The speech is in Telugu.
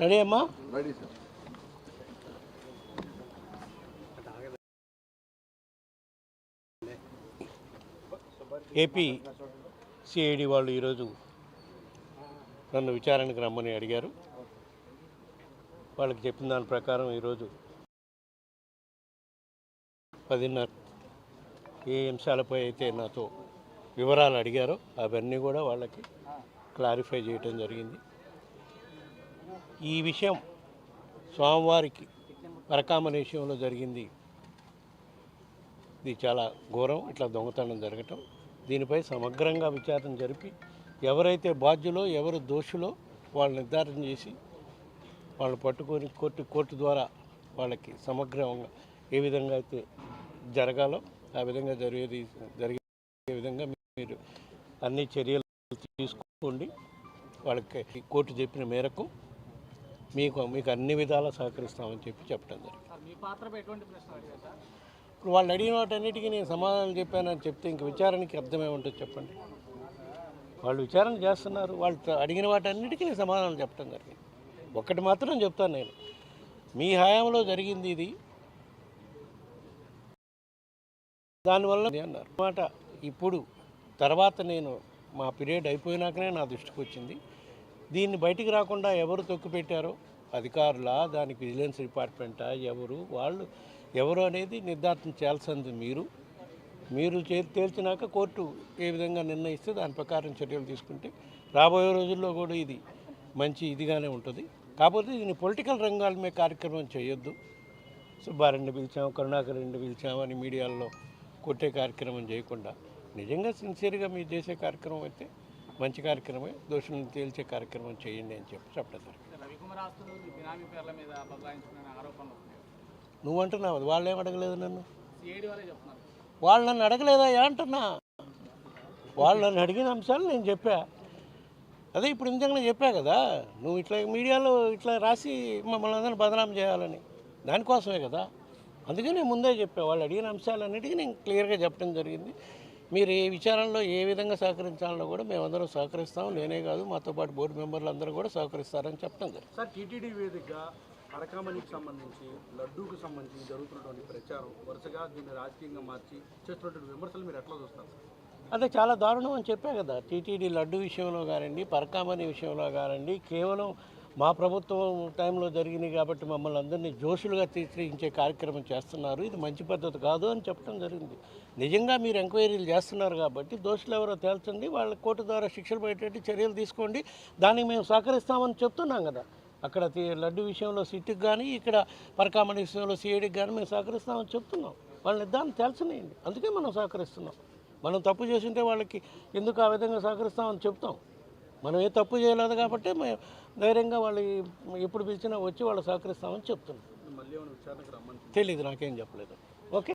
రెడీ అమ్మా? Ready sir. ఏపీ సిఐడి వాళ్ళు ఈరోజు నన్ను విచారణకు రమ్మని అడిగారు. వాళ్ళకి చెప్పిన దాని ప్రకారం ఈరోజు పదిన్నర ఏ అంశాలపై అయితే నాతో వివరాలు అడిగారో అవన్నీ కూడా వాళ్ళకి క్లారిఫై చేయటం జరిగింది. ఈ విషయం స్వామివారికి పరకామని విషయంలో జరిగింది. ఇది చాలా ఘోరం ఇట్లా దొంగతనం జరగటం. దీనిపై సమగ్రంగా విచారణ జరిపి ఎవరైతే బాధ్యులో ఎవరు దోషులో వాళ్ళు నిర్ధారణ చేసి వాళ్ళు పట్టుకొని కోర్టు కోర్టు ద్వారా వాళ్ళకి సమగ్రంగా ఏ విధంగా అయితే జరగాలో ఆ విధంగా జరిగేది జరిగే విధంగా మీరు అన్ని చర్యలు తీసుకోండి. వాళ్ళకి కోర్టు చెప్పిన మేరకు మీకు మీకు అన్ని విధాలా సహకరిస్తామని చెప్పి చెప్పడం జరిగింది. ఇప్పుడు వాళ్ళు అడిగిన వాటన్నిటికీ నేను సమాధానం చెప్పానని చెప్తే ఇంక విచారణకి అర్థమే ఉంటుంది చెప్పండి. వాళ్ళు విచారణ చేస్తున్నారు. వాళ్ళు అడిగిన వాటన్నిటికీ నేను సమాధానం చెప్పడం జరిగింది. ఒక్కటి మాత్రం చెప్తాను నేను. మీ హయాంలో జరిగింది ఇది. దానివల్ల అన్నారు. మాట ఇప్పుడు తర్వాత నేను మా పీరియడ్ అయిపోయినాకనే నా దృష్టికి వచ్చింది. దీన్ని బయటికి రాకుండా ఎవరు తొక్కిపెట్టారో అధికారుల దానికి విజిలెన్స్ డిపార్ట్మెంటా ఎవరు వాళ్ళు ఎవరు అనేది నిర్ధారణ చేయాల్సింది మీరు. మీరు చే- తేల్చినాక కోర్టు ఏ విధంగా నిర్ణయిస్తే దాని ప్రకారం చర్యలు తీసుకుంటే రాబోయే రోజుల్లో కూడా ఇది మంచి ఇదిగానే ఉంటుంది. కాకపోతే దీన్ని పొలిటికల్ రంగాల మీద కార్యక్రమం చేయొద్దు. సుబ్బారెడ్డి పిలిచాం కరుణాకర్ రెడ్డి పిలిచాం అని మీడియాలో కొట్టే కార్యక్రమం చేయకుండా. నిజంగా సిన్సియర్గా మీరు చేసే కార్యక్రమం అయితే మంచి కార్యక్రమమే దోషులను తేల్చే కార్యక్రమం చేయండి అని చెప్పి చెప్పడం నువ్వు అంటున్నావు వాళ్ళు ఏం అడగలేదు నన్ను? వాళ్ళు నన్ను అడగలేదా? అంటున్నా? వాళ్ళు నన్ను అడిగిన అంశాలు నేను చెప్పా. అదే ఇప్పుడు ఇంతకుముందు చెప్పా కదా నువ్వు ఇట్లా మీడియాలో ఇట్లా రాసి మమ్మల్ని అందరిని బదనాం చేయాలని. దానికోసమే కదా. అందుకే నేను ముందే చెప్పా వాళ్ళు అడిగిన అంశాలన్నిటికీ నేను క్లియర్గా చెప్పడం జరిగింది. మీరు ఏ విచారణలో ఏ విధంగా సహకరించాలన్నా కూడా మేమందరం సహకరిస్తాం. నేనే కాదు మాతో పాటు బోర్డు మెంబర్లు అందరూ కూడా సహకరిస్తారని చెప్పడం జరిగింది. సార్ టీటీడీ వేదికగా అరకామణికి సంబంధించి లడ్డూకు సంబంధించి జరుగుతున్నటువంటి ప్రచారం వరుసగా దీన్ని రాజకీయంగా మార్చి చేస్తున్నటువంటి విమర్శలు మీరు ఎట్లా చూస్తారు సార్? అదే చాలా దారుణం అని చెప్పా కదా. టీటీడీ లడ్డు విషయంలో కానివ్వండి పరకామణి విషయంలో కానివ్వండి కేవలం మా ప్రభుత్వం టైంలో జరిగినాయి కాబట్టి మమ్మల్ని అందరినీ జోషులుగా తీర్చిదిద్దే కార్యక్రమం చేస్తున్నారు. ఇది మంచి పద్ధతి కాదు అని చెప్పడం జరిగింది. నిజంగా మీరు ఎంక్వైరీలు చేస్తున్నారు కాబట్టి దోషులు ఎవరో తేల్చండి వాళ్ళ కోర్టు ద్వారా శిక్షలు పడేటట్టు చర్యలు తీసుకోండి. దానికి మేము సహకరిస్తామని చెప్తున్నాం కదా. అక్కడ లడ్డు విషయంలో సిట్కి కానీ ఇక్కడ పరకామణి విషయంలో సిఐడికి కానీ మేము సహకరిస్తామని చెప్తున్నాం. వాళ్ళని దాన్ని తేల్చనియండి. అందుకే మనం సహకరిస్తున్నాం. మనం తప్పు చేసింటే వాళ్ళకి ఎందుకు ఆ విధంగా సహకరిస్తామని చెప్తాం. మనం ఏ తప్పు చేయలేదు కాబట్టి మేము ధైర్యంగా వాళ్ళు ఎప్పుడు పిలిచినా వచ్చి వాళ్ళు సహకరిస్తామని చెప్తున్నాం. మళ్ళీ ఏమైనా విచారణకు రమ్మని తెలీదు నాకేం చెప్పలేదు.